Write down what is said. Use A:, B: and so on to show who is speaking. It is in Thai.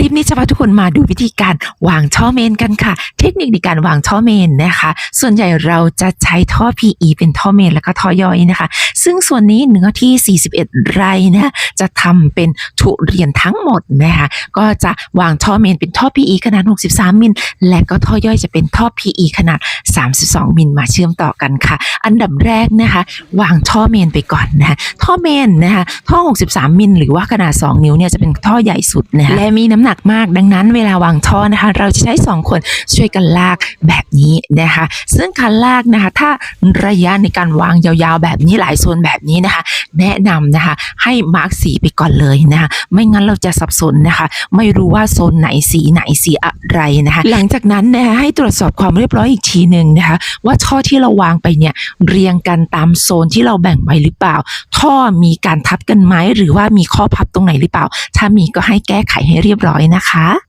A: ลิปนี้จะพาทุกคนมาดูวิธีการวางท่อเมนกันค่ะ เทคนิคในการวางท่อเมนนะคะ ส่วนใหญ่เราจะใช้ท่อ PE เป็นท่อเมนแล้วก็ท่อย่อยนะคะ ซึ่งส่วนนี้เนื้อที่ 41 ไร่นะจะทำเป็นทุเรียนทั้งหมดนะคะก็จะวางท่อเมนเป็นท่อ PE ขนาด 63 มิล และก็ท่อย่อยจะเป็นท่อ PE ขนาด 32 มิลมาเชื่อมต่อกันค่ะ อันดับแรกนะคะ วางท่อเมนไปก่อนนะะท่อเมนนะคะท่อ 63 มิลหรือว่าขนาด 2 นิ้วเนี่ยจะเป็นท่อใหญ่สุดนะคะและมีน้ำหนักมาก ดังนั้นเวลาวางท่อนะคะ เราจะใช้ 2 คนช่วยกันลากแบบนี้นะคะ ซึ่งการลากนะคะ ถ้าระยะในการวางยาวๆ แบบนี้หลายโซนแบบนี้นะคะ แนะนำนะคะ ให้มาร์กสีไปก่อนเลยนะคะ ไม่งั้นเราจะสับสนนะคะ ไม่รู้ว่าโซนไหนสีไหนสีอะไรนะคะ หลังจากนั้นนะคะให้ตรวจสอบความเรียบร้อยอีกทีหนึ่งนะคะ ว่าท่อที่เราวางไปเนี่ยเรียงกันตามโซนที่เราแบ่งไว้หรือเปล่า ท่อมีการทับกันไหมหรือว่ามีข้อพับ ตรงไหนหรือเปล่า ถ้ามีก็ให้แก้ไขให้เรียบร้อยนะคะ